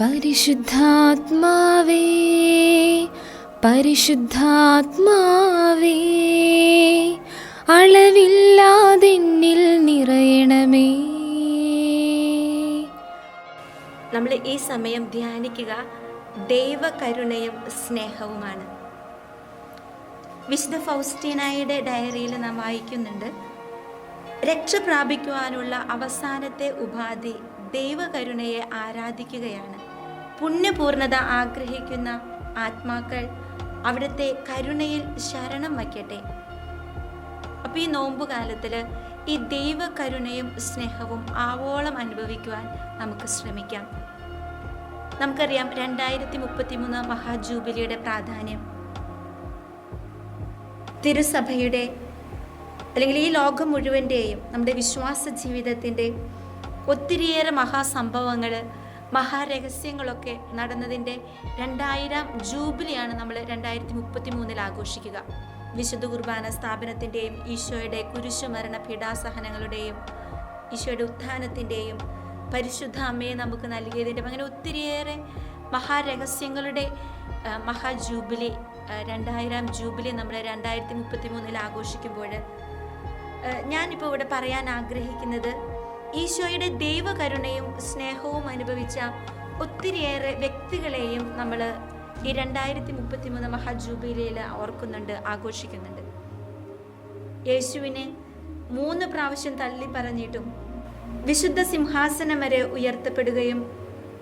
പരിശുദ്ധാത്മാവേ പരിശുദ്ധാത്മാവേ അളവില്ലാതെന്നിൽ നിറയണമേ. നമ്മൾ ഈ സമയം ധ്യാനിക്കുക. ദൈവകരുണയും സ്നേഹവുമാണ്. വിശുദ്ധ ഫൗസ്റ്റീനായുടെ ഡയറിയിൽ നാം വായിക്കുന്നുണ്ട് രക്ഷ പ്രാപിക്കുവാനുള്ള അവസാനത്തെ ഉപാധി ദൈവകരുണയെ ആരാധിക്കുകയാണ്. പുണ്യപൂർണത ആഗ്രഹിക്കുന്ന ആത്മാക്കൾ അവിടുത്തെ കരുണയിൽ ശരണം വയ്ക്കട്ടെ. അപ്പോൾ ഈ നോമ്പുകാലത്തിൽ ഈ ദൈവകരുണയും സ്നേഹവും ആവോളം അനുഭവിക്കുവാൻ നമുക്ക് ശ്രമിക്കാം. നമുക്കറിയാം രണ്ടായിരത്തി മുപ്പത്തി മൂന്ന് മഹാജൂബിലിയുടെ പ്രാധാന്യം. തിരുസഭയുടെ അല്ലെങ്കിൽ ഈ ലോകം മുഴുവന്റെയും നമ്മുടെ വിശ്വാസ ജീവിതത്തിന്റെ ഒത്തിരിയേറെ മഹാസംഭവങ്ങൾ മഹാരഹസ്യങ്ങളൊക്കെ നടന്നതിന്റെ രണ്ടായിരം ജൂബിലിയാണ് നമ്മൾ രണ്ടായിരത്തി മുപ്പത്തി മൂന്നിൽ ആഘോഷിക്കുക. വിശുദ്ധ കുർബാന സ്ഥാപനത്തിന്റെയും ഈശോയുടെ കുരിശുമരണ പീഡാസഹനങ്ങളുടെയും ഈശോയുടെ ഉത്ഥാനത്തിന്റെയും പരിശുദ്ധ അമ്മയെ നമുക്ക് നൽകിയതിന്റെ അങ്ങനെ ഒത്തിരിയേറെ മഹാരഹസ്യങ്ങളുടെ മഹാജൂബിലി രണ്ടായിരം ജൂബിലി നമ്മൾ രണ്ടായിരത്തി മുപ്പത്തി മൂന്നിൽ ആഘോഷിക്കുമ്പോൾ ഞാനിപ്പോൾ ഇവിടെ പറയാൻ ആഗ്രഹിക്കുന്നത് ഈശോയുടെ ദൈവകരുണയും സ്നേഹവും അനുഭവിച്ച ഒത്തിരിയേറെ വ്യക്തികളെയും നമ്മൾ ഈ രണ്ടായിരത്തി മുപ്പത്തി മൂന്ന് മഹാജൂബിലിയിൽ ഓർക്കുന്നുണ്ട് ആഘോഷിക്കുന്നുണ്ട്. യേശുവിനെ മൂന്ന് പ്രാവശ്യം തള്ളി പറഞ്ഞിട്ടും വിശുദ്ധ സിംഹാസനം വരെ ഉയർത്തപ്പെടുകയും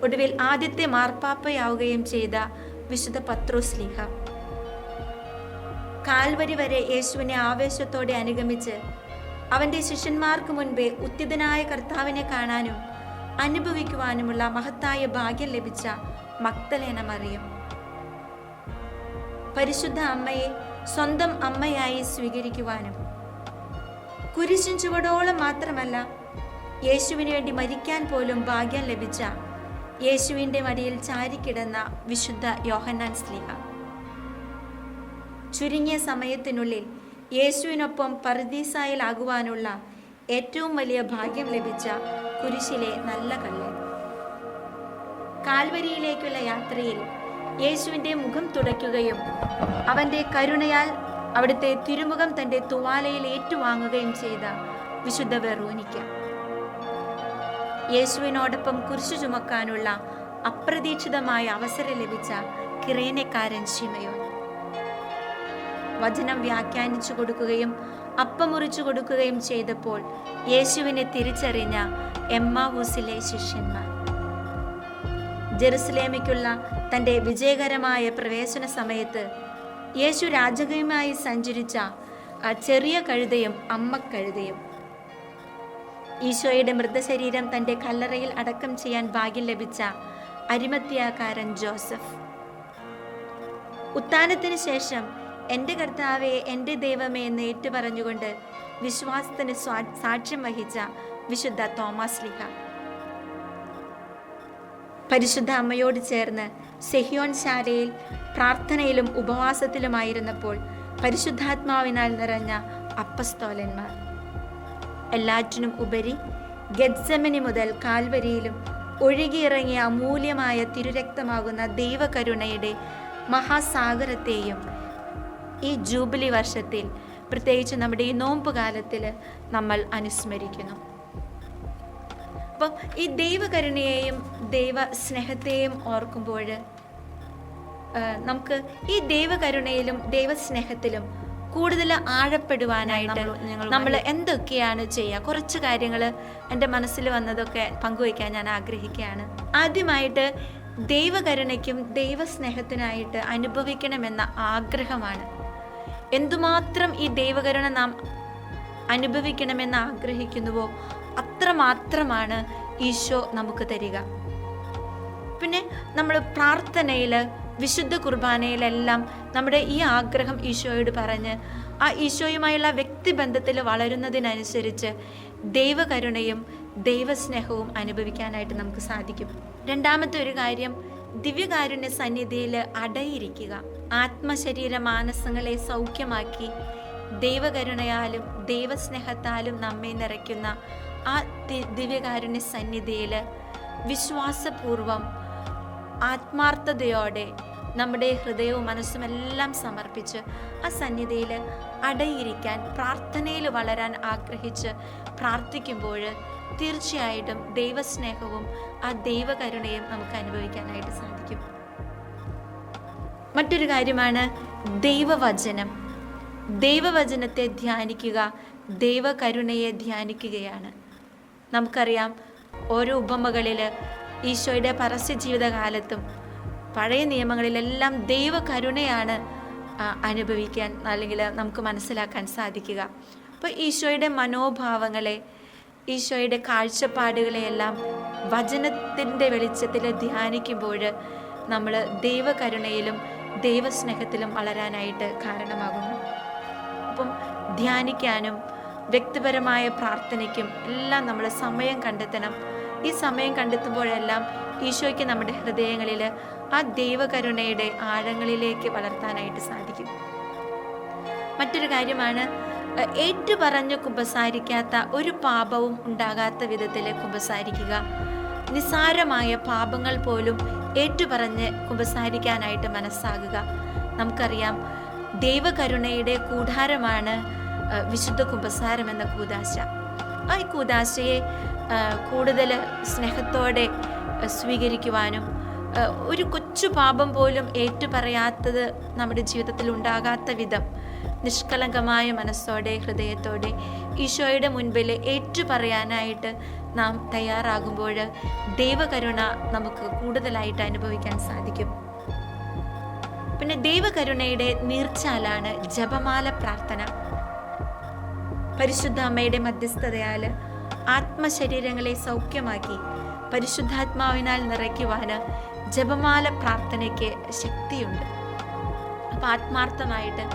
ഒടുവിൽ ആദ്യത്തെ മാർപ്പാപ്പയാവുകയും ചെയ്ത വിശുദ്ധ പത്രോസ്ലീഹ കാൽവരി വരെ യേശുവിനെ ആവേശത്തോടെ അനുഗമിച്ച് അവന്റെ ശിഷ്യന്മാർക്ക് മുൻപേ ഉത്തിതനായ കർത്താവിനെ കാണാനും അനുഭവിക്കുവാനുമുള്ള മഹത്തായ ഭാഗ്യം ലഭിച്ച മക്തലേന മറിയം. പരിശുദ്ധ അമ്മയെ സ്വന്തം അമ്മയായി സ്വീകരിക്കുവാനും കുരിശിൻ ചുവടോളം മാത്രമല്ല യേശുവിന് വേണ്ടി മരിക്കാൻ പോലും ഭാഗ്യം ലഭിച്ച യേശുവിന്റെ മടിയിൽ ചാരിക്കിടന്ന വിശുദ്ധ യോഹന്നാൻ സ്ലീഹ. ചുരുങ്ങിയ സമയത്തിനുള്ളിൽ യേശുവിനൊപ്പം പർദീസായിലാകുവാനുള്ള ഏറ്റവും വലിയ ഭാഗ്യം ലഭിച്ച കുരിശിലെ നല്ല കല്ല്. കാൽവരിയിലേക്കുള്ള യാത്രയിൽ യേശുവിന്റെ മുഖം തുടയ്ക്കുകയും അവന്റെ കരുണയാൽ അവിടുത്തെ തിരുമുഖം തന്റെ തുവാലയിൽ ഏറ്റുവാങ്ങുകയും ചെയ്ത വിശുദ്ധ വെറോനിക്ക. യേശുവിനോടൊപ്പം കുരിശു ചുമക്കാനുള്ള അപ്രതീക്ഷിതമായ അവസരം ലഭിച്ച കിറേനക്കാരൻ ശിമയോൻ. വചനം വ്യാഖ്യാനിച്ചു കൊടുക്കുകയും അപ്പമുറിച്ചു കൊടുക്കുകയും ചെയ്തപ്പോൾ യേശുവിനെ തിരിച്ചറിഞ്ഞ എമ്മാവൂസിലെ ശിഷ്യന്മാർ. ജെറുസലേമിക്കുള്ള തന്റെ വിജയകരമായ പ്രവേശന സമയത്ത് യേശു രാജകീയമായി സഞ്ചരിച്ച ആ ചെറിയ കഴുതയും അമ്മക്കഴുതയും. ഈശോയുടെ മൃതശരീരം തന്റെ കല്ലറയിൽ അടക്കം ചെയ്യാൻ ഭാഗ്യം ലഭിച്ച അരിമത്യാകാരൻ ജോസഫ്. ഉത്ഥാനത്തിന് ശേഷം എന്റെ കർത്താവെ എന്റെ ദൈവമേ എന്ന് ഏറ്റുപറഞ്ഞുകൊണ്ട് വിശ്വാസത്തിന് സാക്ഷ്യം വഹിച്ച വിശുദ്ധ തോമസ് ലിഹ. പരിശുദ്ധ അമ്മയോട് ചേർന്ന് സെഹിയോൻ ശാലയിൽ പ്രാർത്ഥനയിലും ഉപവാസത്തിലുമായിരുന്നപ്പോൾ പരിശുദ്ധാത്മാവിനാൽ നിറഞ്ഞ അപ്പസ്തോലന്മാർ. എല്ലാറ്റിനും ഉപരി ഗദ്സമനി മുതൽ കാൽവരിയിലും ഒഴുകിയിറങ്ങിയ അമൂല്യമായ തിരുരക്തമാകുന്ന ദൈവകരുണയുടെ മഹാസാഗരത്തെയും ഈ ജൂബിലി വർഷത്തിൽ പ്രത്യേകിച്ച് നമ്മുടെ ഈ നോമ്പ് കാലത്തിൽ നമ്മൾ അനുസ്മരിക്കുന്നു. അപ്പം ഈ ദൈവകരുണയെയും ദൈവ സ്നേഹത്തെയും ഓർക്കുമ്പോൾ നമുക്ക് ഈ ദൈവകരുണയിലും ദൈവസ്നേഹത്തിലും കൂടുതൽ ആഴപ്പെടുവാനായിട്ട് നമ്മൾ എന്തൊക്കെയാണ് ചെയ്യുക? കുറച്ച് കാര്യങ്ങൾ എന്റെ മനസ്സിൽ വന്നതൊക്കെ പങ്കുവയ്ക്കാൻ ഞാൻ ആഗ്രഹിക്കുകയാണ്. ആദ്യമായിട്ട് ദൈവകരുണയ്ക്കും ദൈവസ്നേഹത്തിനായിട്ട് അനുഭവിക്കണമെന്ന ആഗ്രഹമാണ്. എന്തുമാത്രം ഈ ദൈവകരുണ നാം അനുഭവിക്കണമെന്ന് ആഗ്രഹിക്കുന്നുവോ അത്രമാത്രമാണ് ഈശോ നമുക്ക് തരിക. പിന്നെ നമ്മൾ പ്രാർത്ഥനയിൽ വിശുദ്ധ കുർബാനയിലെല്ലാം നമ്മുടെ ഈ ആഗ്രഹം ഈശോയോട് പറഞ്ഞ് ആ ഈശോയുമായുള്ള വ്യക്തിബന്ധത്തിൽ വളരുന്നതിനനുസരിച്ച് ദൈവകരുണയും ദൈവസ്നേഹവും അനുഭവിക്കാനായിട്ട് നമുക്ക് സാധിക്കും. രണ്ടാമത്തെ ഒരു കാര്യം ദിവ്യകാരുണ്യ സന്നിധിയിൽ അടയിരിക്കുക. ആത്മശരീര മാനസങ്ങളെ സൗഖ്യമാക്കി ദൈവകരുണയാലും ദൈവസ്നേഹത്താലും നമ്മെ നിറയ്ക്കുന്ന ആ ദിവ്യകാരുണ്യ സന്നിധിയിൽ വിശ്വാസപൂർവം ആത്മാർത്ഥതയോടെ നമ്മുടെ ഹൃദയവും മനസ്സും എല്ലാം സമർപ്പിച്ച് ആ സന്നിധിയിൽ അടയിരിക്കാൻ പ്രാർത്ഥനയിൽ വളരാൻ ആഗ്രഹിച്ച് പ്രാർത്ഥിക്കുമ്പോൾ തീർച്ചയായിട്ടും ദൈവസ്നേഹവും ആ ദൈവകരുണയും നമുക്ക് അനുഭവിക്കാനായിട്ട് സാധിക്കും. മറ്റൊരു കാര്യമാണ് ദൈവവചനം. ദൈവവചനത്തെ ധ്യാനിക്കുക ദൈവകരുണയെ ധ്യാനിക്കുകയാണ്. നമുക്കറിയാം ഓരോ ഉപമകളിൽ ഈശോയുടെ പരസ്യ ജീവിതകാലത്തും പഴയ നിയമങ്ങളിലെല്ലാം ദൈവകരുണയാണ് അനുഭവിക്കാൻ അല്ലെങ്കിൽ നമുക്ക് മനസ്സിലാക്കാൻ സാധിക്കുക. അപ്പോൾ ഈശോയുടെ മനോഭാവങ്ങളെ ഈശോയുടെ കാഴ്ചപ്പാടുകളെയെല്ലാം വചനത്തിന്റെ വെളിച്ചത്തിൽ ധ്യാനിക്കുമ്പോൾ നമ്മൾ ദൈവകരുണയിലും ദൈവസ്നേഹത്തിലും വളരാനായിട്ട് കാരണമാകുന്നു. അപ്പം ധ്യാനിക്കാനും വ്യക്തിപരമായ പ്രാർത്ഥനയ്ക്കും എല്ലാം നമ്മൾ സമയം കണ്ടെത്തണം. ഈ സമയം കണ്ടെത്തുമ്പോഴെല്ലാം ഈശോയ്ക്ക് നമ്മുടെ ഹൃദയങ്ങളിൽ ആ ദൈവകരുണയുടെ ആഴങ്ങളിലേക്ക് വളർത്താനായിട്ട് സാധിക്കും. മറ്റൊരു കാര്യമാണ് ഏറ്റു ഏറ്റുപറഞ്ഞ് കുമ്പസാരിക്കാത്ത ഒരു പാപവും ഉണ്ടാകാത്ത വിധത്തിൽ കുമ്പസാരിക്കുക. നിസാരമായ പാപങ്ങൾ പോലും ഏറ്റുപറഞ്ഞ് കുമ്പസാരിക്കാനായിട്ട് മനസ്സാകുക. നമുക്കറിയാം ദൈവകരുണയുടെ കൂടാരമാണ് വിശുദ്ധ കുമ്പസാരം എന്ന കൂതാശ ആ കൂതാശയെ കൂടുതൽ സ്നേഹത്തോടെ സ്വീകരിക്കുവാനും ഒരു കൊച്ചു പാപം പോലും ഏറ്റുപറയാത്തത് നമ്മുടെ ജീവിതത്തിൽ ഉണ്ടാകാത്ത വിധം നിഷ്കളങ്കമായ മനസ്സോടെ ഹൃദയത്തോടെ ഈശോയുടെ മുൻപിൽ ഏറ്റുപറയാനായിട്ട് നാം തയ്യാറാകുമ്പോൾ ദൈവകരുണ നമുക്ക് കൂടുതലായിട്ട് അനുഭവിക്കാൻ സാധിക്കും. പിന്നെ ദൈവകരുണയുടെ നീർച്ചാലാണ് ജപമാല പ്രാർത്ഥന. പരിശുദ്ധ അമ്മയുടെ മധ്യസ്ഥതയാൽ ആത്മശരീരങ്ങളെ സൗഖ്യമാക്കി പരിശുദ്ധാത്മാവിനാൽ നിറയ്ക്കുവാന് ജപമാല പ്രാർത്ഥനയ്ക്ക് ശക്തിയുണ്ട്. അപ്പം ആത്മാർത്ഥമായിട്ട്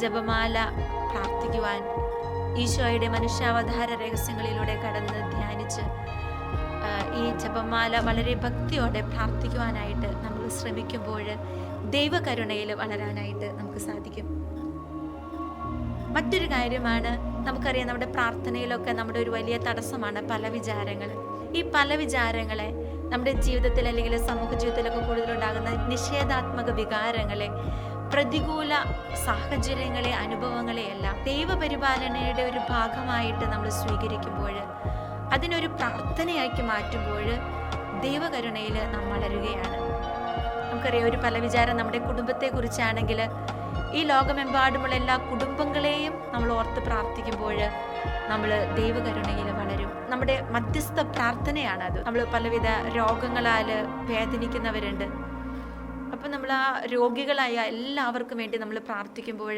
ജപമാല പ്രാർത്ഥിക്കുവാൻ ഈശോയുടെ മനുഷ്യാവതാര രഹസ്യങ്ങളിലൂടെ കടന്ന് ധ്യാനിച്ച് ഈ ജപമാല വളരെ ഭക്തിയോടെ പ്രാർത്ഥിക്കുവാനായിട്ട് നമ്മൾ ശ്രമിക്കുമ്പോൾ ദൈവകരുണയിൽ വളരാനായിട്ട് നമുക്ക് സാധിക്കും. മറ്റൊരു കാര്യമാണ് നമുക്കറിയാം നമ്മുടെ പ്രാർത്ഥനയിലൊക്കെ നമ്മുടെ ഒരു വലിയ തടസ്സമാണ് പല വിചാരങ്ങൾ. ഈ പല വിചാരങ്ങളെ നമ്മുടെ ജീവിതത്തിൽ അല്ലെങ്കിൽ സമൂഹ ജീവിതത്തിലൊക്കെ കൂടുതലുണ്ടാകുന്ന നിഷേധാത്മക വികാരങ്ങളെ പ്രതികൂല സാഹചര്യങ്ങളെ അനുഭവങ്ങളെ എല്ലാം ദൈവപരിപാലനയുടെ ഒരു ഭാഗമായിട്ട് നമ്മൾ സ്വീകരിക്കുമ്പോൾ അതിനൊരു പ്രാർത്ഥനയാക്കി മാറ്റുമ്പോൾ ദൈവകരുണയിൽ നാം വളരുകയാണ്. നമുക്കറിയാം ഒരു പല വിചാരം നമ്മുടെ കുടുംബത്തെക്കുറിച്ചാണെങ്കിൽ ഈ ലോകമെമ്പാടുമുള്ള എല്ലാ കുടുംബങ്ങളെയും നമ്മൾ ഓർത്ത് പ്രാർത്ഥിക്കുമ്പോൾ നമ്മൾ ദൈവകരുണയിൽ വളരും. നമ്മുടെ മധ്യസ്ഥ പ്രാർത്ഥനയാണ് അത് നമ്മൾ പലവിധ രോഗങ്ങളാൽ വേദനിക്കുന്നവരുണ്ട്. അപ്പം നമ്മൾ ആ രോഗികളായ എല്ലാവർക്കും വേണ്ടി നമ്മൾ പ്രാർത്ഥിക്കുമ്പോൾ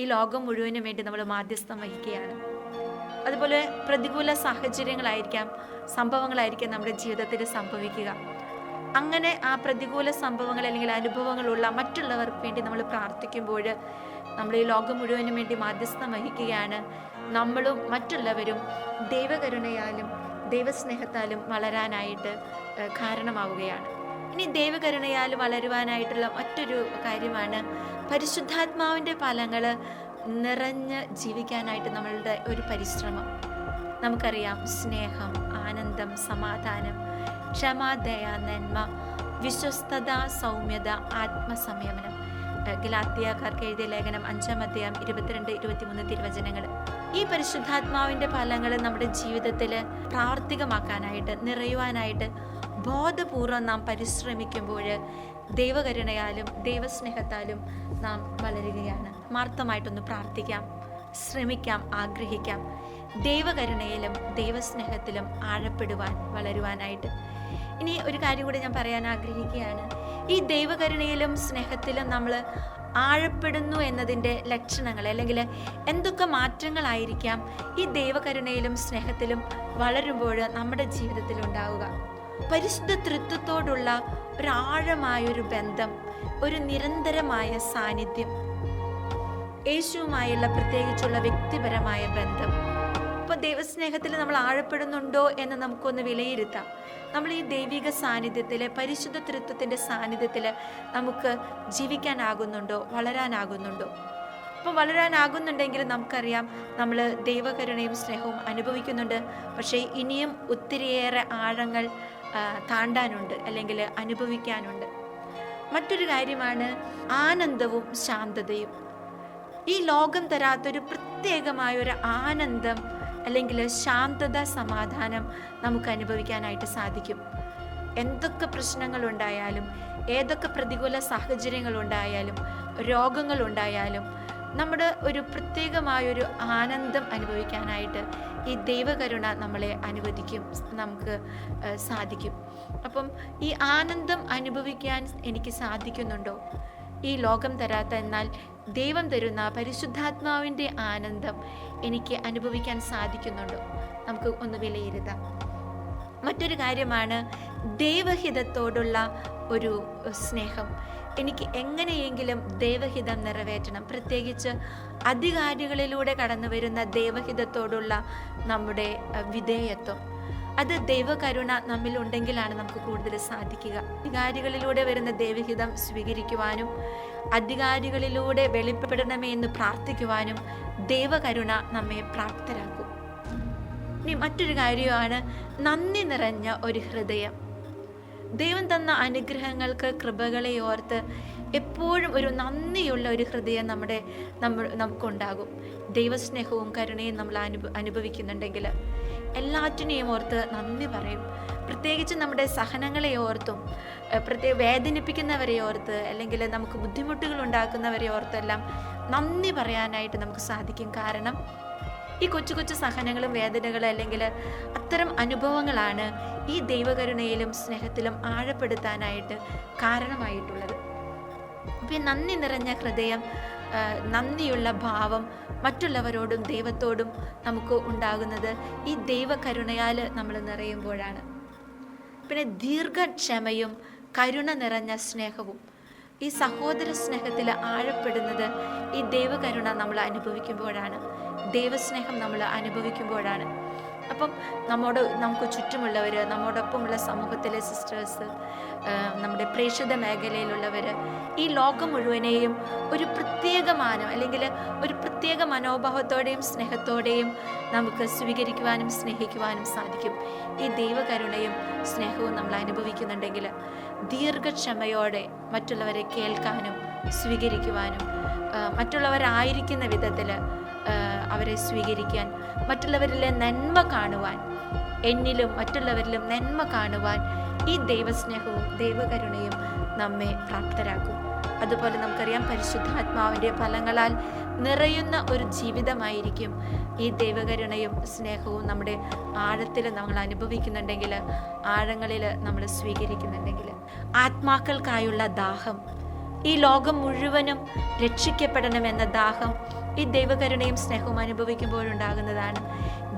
ഈ ലോകം മുഴുവനും വേണ്ടി നമ്മൾ മാധ്യസ്ഥം വഹിക്കുകയാണ്. അതുപോലെ പ്രതികൂല സാഹചര്യങ്ങളായിരിക്കാം സംഭവങ്ങളായിരിക്കാം നമ്മുടെ ജീവിതത്തിൽ സംഭവിക്കുക. അങ്ങനെ ആ പ്രതികൂല സംഭവങ്ങൾ അല്ലെങ്കിൽ അനുഭവങ്ങളുള്ള മറ്റുള്ളവർക്ക് വേണ്ടി നമ്മൾ പ്രാർത്ഥിക്കുമ്പോൾ നമ്മൾ ഈ ലോകം മുഴുവനും വേണ്ടി മാധ്യസ്ഥം വഹിക്കുകയാണ്. നമ്മളും മറ്റുള്ളവരും ദൈവകരുണയാലും ദൈവസ്നേഹത്താലും വളരാനായിട്ട് കാരണമാവുകയാണ്. ഇനി ദൈവകരുണയാൽ വളരുവാനായിട്ടുള്ള മറ്റൊരു കാര്യമാണ് പരിശുദ്ധാത്മാവിന്റെ ഫലങ്ങൾ നിറഞ്ഞ് ജീവിക്കാനായിട്ട് നമ്മളുടെ ഒരു പരിശ്രമം. നമുക്കറിയാം സ്നേഹം ആനന്ദം സമാധാനം ക്ഷമ ദയ നന്മ വിശ്വസ്തത സൗമ്യത ആത്മസംയമനം. ഗലാത്തിയാക്കാർക്ക് എഴുതിയ ലേഖനം അഞ്ചാം അധ്യായം ഇരുപത്തിരണ്ട് ഇരുപത്തിമൂന്ന് തിരുവചനങ്ങൾ ഈ പരിശുദ്ധാത്മാവിന്റെ ഫലങ്ങൾ നമ്മുടെ ജീവിതത്തിൽ പ്രാവർത്തികമാക്കാനായിട്ട് നിറയുവാനായിട്ട് ബോധപൂർവം നാം പരിശ്രമിക്കുമ്പോൾ ദൈവകരുണയാലും ദൈവസ്നേഹത്താലും നാം വളരുകയാണ്. മാർത്ഥമായിട്ടൊന്ന് പ്രാർത്ഥിക്കാം ശ്രമിക്കാം ആഗ്രഹിക്കാം. ദൈവകരുണയിലും ദൈവസ്നേഹത്തിലും ആഴപ്പെടുവാൻ വളരുവാനായിട്ട്. ഇനി ഒരു കാര്യം കൂടി ഞാൻ പറയാൻ ആഗ്രഹിക്കുകയാണ്. ഈ ദൈവകരുണയിലും സ്നേഹത്തിലും നമ്മൾ ആഴപ്പെടുന്നു എന്നതിന്റെ ലക്ഷണങ്ങൾ അല്ലെങ്കിൽ എന്തൊക്കെ മാറ്റങ്ങളായിരിക്കാം ഈ ദൈവകരുണയിലും സ്നേഹത്തിലും വളരുമ്പോൾ നമ്മുടെ ജീവിതത്തിൽ ഉണ്ടാവുക. പരിശുദ്ധ തൃത്വത്തോടുള്ള ഒരാഴമായൊരു ബന്ധം ഒരു നിരന്തരമായ സാന്നിധ്യം യേശുവുമായുള്ള പ്രത്യേകിച്ചുള്ള വ്യക്തിപരമായ ബന്ധം അപ്പോൾ ദൈവസ്നേഹത്തിൽ നമ്മൾ ആഴപ്പെടുന്നുണ്ടോ എന്ന് നമുക്കൊന്ന് വിലയിരുത്താം. നമ്മൾ ഈ ദൈവിക സാന്നിധ്യത്തിൽ പരിശുദ്ധ തൃത്വത്തിന്റെ സാന്നിധ്യത്തിൽ നമുക്ക് ജീവിക്കാനാകുന്നുണ്ടോ വളരാനാകുന്നുണ്ടോ? അപ്പോൾ വളരാനാകുന്നുണ്ടെങ്കിൽ നമുക്കറിയാം നമ്മൾ ദൈവകരുണയും സ്നേഹവും അനുഭവിക്കുന്നുണ്ട്. പക്ഷേ ഇനിയും ഒത്തിരിയേറെ ആഴങ്ങൾ താണ്ടാനുണ്ട് അല്ലെങ്കിൽ അനുഭവിക്കാനുണ്ട്. മറ്റൊരു കാര്യമാണ് ആനന്ദവും ശാന്തതയും. ഈ ലോകം തരാത്തൊരു പ്രത്യേകമായ ഒരു ആനന്ദം അല്ലെങ്കിൽ ശാന്തത സമാധാനം നമുക്ക് അനുഭവിക്കാനായിട്ട് സാധിക്കും. എന്തൊക്കെ പ്രശ്നങ്ങൾ ഉണ്ടായാലും ഏതൊക്കെ പ്രതികൂല സാഹചര്യങ്ങൾ ഉണ്ടായാലും രോഗങ്ങൾ ഉണ്ടായാലും നമ്മുടെ ഒരു പ്രത്യേകമായൊരു ആനന്ദം അനുഭവിക്കാനായിട്ട് ഈ ദൈവകരുണ നമ്മളെ അനുവദിക്കും നമുക്ക് സാധിക്കും. അപ്പം ഈ ആനന്ദം അനുഭവിക്കാൻ എനിക്ക് സാധിക്കുന്നുണ്ടോ? ഈ ലോകം തരാത്ത എന്നാൽ ദൈവം തരുന്ന പരിശുദ്ധാത്മാവിന്റെ ആനന്ദം എനിക്ക് അനുഭവിക്കാൻ സാധിക്കുന്നുണ്ടോ. നമുക്ക് ഒന്ന് വിലയിരുത്താം. മറ്റൊരു കാര്യമാണ് ദൈവഹിതത്തോടുള്ള ഒരു സ്നേഹം. എനിക്ക് എങ്ങനെയെങ്കിലും ദൈവഹിതം നിറവേറ്റണം. പ്രത്യേകിച്ച് അധികാരികളിലൂടെ കടന്നു വരുന്ന ദൈവഹിതത്തോടുള്ള നമ്മുടെ വിധേയത്വം. അത് ദൈവകരുണ നമ്മിൽ ഉണ്ടെങ്കിലാണ് നമുക്ക് കൂടുതൽ സാധിക്കുക. അധികാരികളിലൂടെ വരുന്ന ദൈവഹിതം സ്വീകരിക്കുവാനും അധികാരികളിലൂടെ വെളിപ്പെടണമേ എന്ന് പ്രാർത്ഥിക്കുവാനും ദൈവകരുണ നമ്മെ പ്രാപ്തരാക്കും. ഇനി മറ്റൊരു കാര്യമാണ് നന്ദി നിറഞ്ഞ ഒരു ഹൃദയം. ദൈവം തന്ന അനുഗ്രഹങ്ങൾക്ക് കൃപകളെ ഓർത്ത് എപ്പോഴും ഒരു നന്ദിയുള്ള ഒരു ഹൃദയം നമ്മുടെ നമ്മൾ നമുക്കുണ്ടാകും. ദൈവസ്നേഹവും കരുണയും നമ്മൾ അനുഭ അനുഭവിക്കുന്നുണ്ടെങ്കിൽ എല്ലാറ്റിനെയും ഓർത്ത് നന്ദി പറയും. പ്രത്യേകിച്ച് നമ്മുടെ സഹനങ്ങളെ ഓർത്തും പ്രത്യേക വേദനിപ്പിക്കുന്നവരെ ഓർത്ത് അല്ലെങ്കിൽ നമുക്ക് ബുദ്ധിമുട്ടുകൾ ഉണ്ടാക്കുന്നവരെ ഓർത്തെല്ലാം നന്ദി പറയാനായിട്ട് നമുക്ക് സാധിക്കും. കാരണം ഈ കൊച്ചു കൊച്ചു സഹനങ്ങളും വേദനകളും അല്ലെങ്കിൽ അത്തരം അനുഭവങ്ങളാണ് ഈ ദൈവകരുണയിലും സ്നേഹത്തിലും ആഴപ്പെടുത്താനായിട്ട് കാരണമായിട്ടുള്ളത്. അപ്പം നന്ദി നിറഞ്ഞ ഹൃദയം നന്ദിയുള്ള ഭാവം മറ്റുള്ളവരോടും ദൈവത്തോടും നമുക്ക് ഉണ്ടാകുന്നത് ഈ ദൈവകരുണയാൽ നമ്മൾ നിറയുമ്പോഴാണ്. പിന്നെ ദീർഘക്ഷമയും കരുണ നിറഞ്ഞ സ്നേഹവും. ഈ സഹോദര സ്നേഹത്തിൽ ആഴപ്പെടുന്നത് ഈ ദൈവകരുണ നമ്മൾ അനുഭവിക്കുമ്പോഴാണ്. ദൈവസ്നേഹം നമ്മൾ അനുഭവിക്കുമ്പോഴാണ്. അപ്പം നമ്മോട് നമുക്ക് ചുറ്റുമുള്ളവർ നമ്മോടൊപ്പമുള്ള സമൂഹത്തിലെ സിസ്റ്റേഴ്സ് നമ്മുടെ പ്രേക്ഷിത മേഖലയിലുള്ളവർ ഈ ലോകം മുഴുവനെയും ഒരു പ്രത്യേക മാനം അല്ലെങ്കിൽ ഒരു പ്രത്യേക മനോഭാവത്തോടെയും സ്നേഹത്തോടെയും നമുക്ക് സ്വീകരിക്കുവാനും സ്നേഹിക്കുവാനും സാധിക്കും. ഈ ദൈവകരുണയും സ്നേഹവും നമ്മൾ അനുഭവിക്കുന്നുണ്ടെങ്കിൽ ദീർഘക്ഷമയോടെ മറ്റുള്ളവരെ കേൾക്കാനും സ്വീകരിക്കുവാനും മറ്റുള്ളവരായിരിക്കുന്ന വിധത്തിൽ അവരെ സ്വീകരിക്കാൻ മറ്റുള്ളവരിലെ നന്മ കാണുവാൻ എന്നിലും മറ്റുള്ളവരിലും നന്മ കാണുവാൻ ഈ ദൈവസ്നേഹവും ദൈവകരുണയും നമ്മെ പ്രാപ്തരാക്കും. അതുപോലെ നമുക്കറിയാം പരിശുദ്ധാത്മാവിന്റെ ഫലങ്ങളാൽ നിറയുന്ന ഒരു ജീവിതമായിരിക്കും ഈ ദൈവകരുണയും സ്നേഹവും നമ്മുടെ ആഴത്തിൽ നമ്മൾ അനുഭവിക്കുന്നുണ്ടെങ്കിൽ ആഴങ്ങളിൽ നമ്മൾ സ്വീകരിക്കുന്നുണ്ടെങ്കിൽ. ആത്മാക്കൾക്കായുള്ള ദാഹം ഈ ലോകം മുഴുവനും രക്ഷിക്കപ്പെടണമെന്ന ദാഹം ഈ ദൈവകരുണയും സ്നേഹവും അനുഭവിക്കുമ്പോഴുണ്ടാകുന്നതാണ്.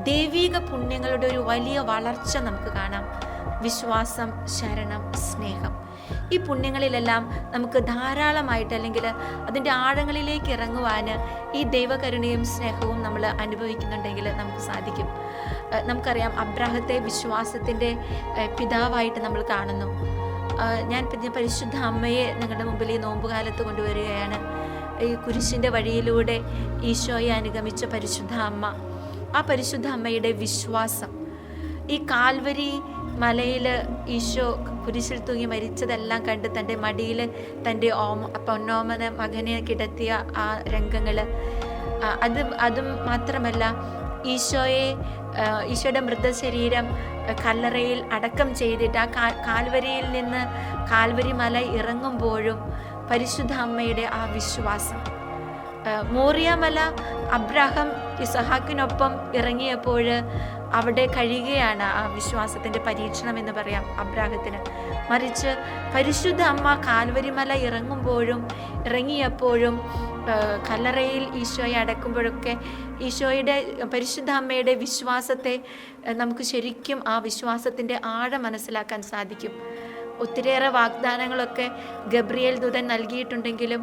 ദൈവിക പുണ്യങ്ങളുടെ ഒരു വലിയ വളർച്ച നമുക്ക് കാണാം. വിശ്വാസം ശരണം സ്നേഹം. ഈ പുണ്യങ്ങളിലെല്ലാം നമുക്ക് ധാരാളമായിട്ട് അല്ലെങ്കിൽ അതിന്റെ ആഴങ്ങളിലേക്ക് ഇറങ്ങുവാൻ ഈ ദൈവകരുണയും സ്നേഹവും നമ്മൾ അനുഭവിക്കുന്നുണ്ടെങ്കിൽ നമുക്ക് സാധിക്കും. നമുക്കറിയാം അബ്രാഹത്തെ വിശ്വാസത്തിന്റെ പിതാവായിട്ട് നമ്മൾ കാണുന്നു. ഞാൻ പിന്നെ പരിശുദ്ധ അമ്മയെ നിങ്ങളുടെ മുമ്പിൽ ഈ നോമ്പുകാലത്ത് കൊണ്ടുവരികയാണ്. ഈ കുരിശിന്റെ വഴിയിലൂടെ ഈശോയെ അനുഗമിച്ച പരിശുദ്ധ അമ്മ. ആ പരിശുദ്ധ അമ്മയുടെ വിശ്വാസം. ഈ കാൽവരി മലയിൽ ഈശോ കുരിശിൽ തൂങ്ങി മരിച്ചതെല്ലാം കണ്ട് തന്റെ മടിയിൽ തന്റെ ഓമ പൊന്നോമന മകനെ കിടത്തിയ ആ രംഗങ്ങൾ അത് അതും മാത്രമല്ല ഈശോയെ ഈശോയുടെ മൃതശരീരം കല്ലറയിൽ അടക്കം ചെയ്തിട്ട് ആ കാൽവരിയിൽ നിന്ന് കാൽവരി മല ഇറങ്ങുമ്പോഴും പരിശുദ്ധ അമ്മയുടെ ആ വിശ്വാസം. മോറിയമല അബ്രാഹം ഇസഹാക്കിനൊപ്പം ഇറങ്ങിയപ്പോൾ അവിടെ കഴിയുകയാണ് ആ വിശ്വാസത്തിന്റെ പരീക്ഷണം എന്ന് പറയാം അബ്രാഹത്തിന്. മറിച്ച് പരിശുദ്ധ അമ്മ കാൽവരിമല ഇറങ്ങുമ്പോഴും ഇറങ്ങിയപ്പോഴും കല്ലറയിൽ ഈശോയെ അടക്കുമ്പോഴൊക്കെ ഈശോയുടെ പരിശുദ്ധ അമ്മയുടെ വിശ്വാസത്തെ നമുക്ക് ശരിക്കും ആ വിശ്വാസത്തിന്റെ ആഴം മനസ്സിലാക്കാൻ സാധിക്കും. ഒത്തിരിയേറെ വാഗ്ദാനങ്ങളൊക്കെ ഗബ്രിയേൽ ദൂതൻ നൽകിയിട്ടുണ്ടെങ്കിലും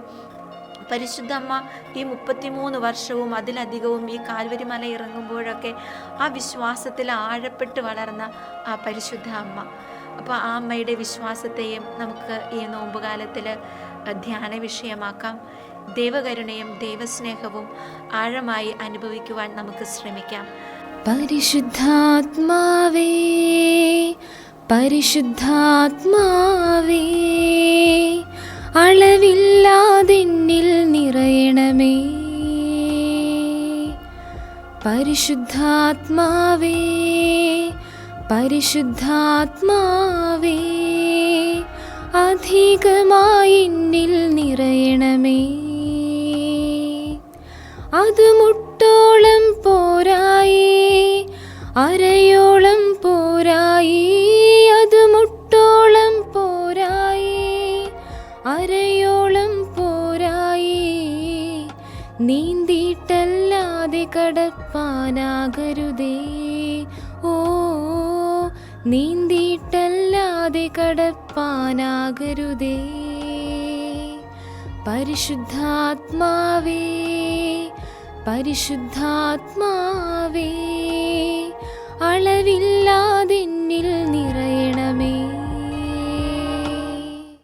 പരിശുദ്ധ അമ്മ ഈ മുപ്പത്തിമൂന്ന് വർഷവും അതിലധികവും ഈ കാൽവരി മല ഇറങ്ങുമ്പോഴൊക്കെ ആ വിശ്വാസത്തിൽ ആഴപ്പെട്ട് വളർന്ന ആ പരിശുദ്ധ അമ്മ. അപ്പോൾ ആ അമ്മയുടെ വിശ്വാസത്തെയും നമുക്ക് ഈ നോമ്പുകാലത്തിൽ ധ്യാന വിഷയമാക്കാം. ദൈവകരുണയും ദൈവസ്നേഹവും ആഴമായി അനുഭവിക്കുവാൻ നമുക്ക് ശ്രമിക്കാം. പരിശുദ്ധാത്മാവേ പരിശുദ്ധാത്മാവേ അളവില്ലാതെന്നിൽ നിറയണമേ. പരിശുദ്ധാത്മാവേ പരിശുദ്ധാത്മാവേ അധികമായി നിറയണമേ. അത് മുട്ടോളം പോരായി അരയോളം പോരായി അത് മുട്ടോളം പോരായി അരയോളം പോരായി. നീന്തിയിട്ടല്ലാതെ കടപ്പാനാകരുതേ. ഓ നീന്തിയിട്ടല്ലാതെ കടപ്പാനാകരുതേ. പരിശുദ്ധാത്മാവേ പരിശുദ്ധാത്മാവേ അളവില്ലാതെന്നിൽ നിറ